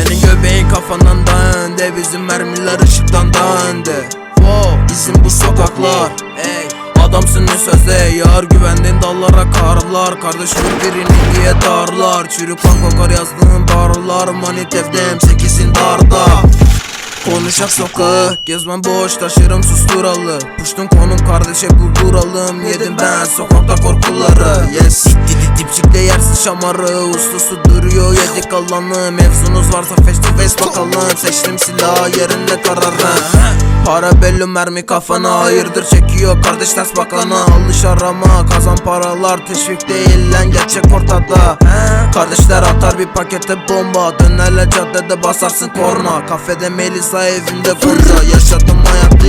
Senin göbeğin kafandan daha önde Bizim mermiler ışıktan daha önde. Wow izin bu sokaklar Ey. Adamsın ne sözde yar güvendin dallara karlar. Kardeş birbirini diye darlar. Çürük kan kokar yazdığın barlar. Manit evdem sekizin darda. Konuşak sokağı Gezmem boş taşırım susturalı. Puştun konum kardeşe bulduralım Yedim ben sokakta korkuları. Yes şamarı Uslusu duruyor yedik alanı Mevzunuz varsa face to face bakalım. Seçtim silahı yerinde kararı Para belli mermi kafana Hayırdır çekiyor kardeş ters bakana Alış arama kazan paralar Teşvik değil lan gerçek ortada. Kardeşler atar bir pakete bomba. Dönerler caddede basarsın korna. Kafede Melisa evinde Gonca Yaşadım Wow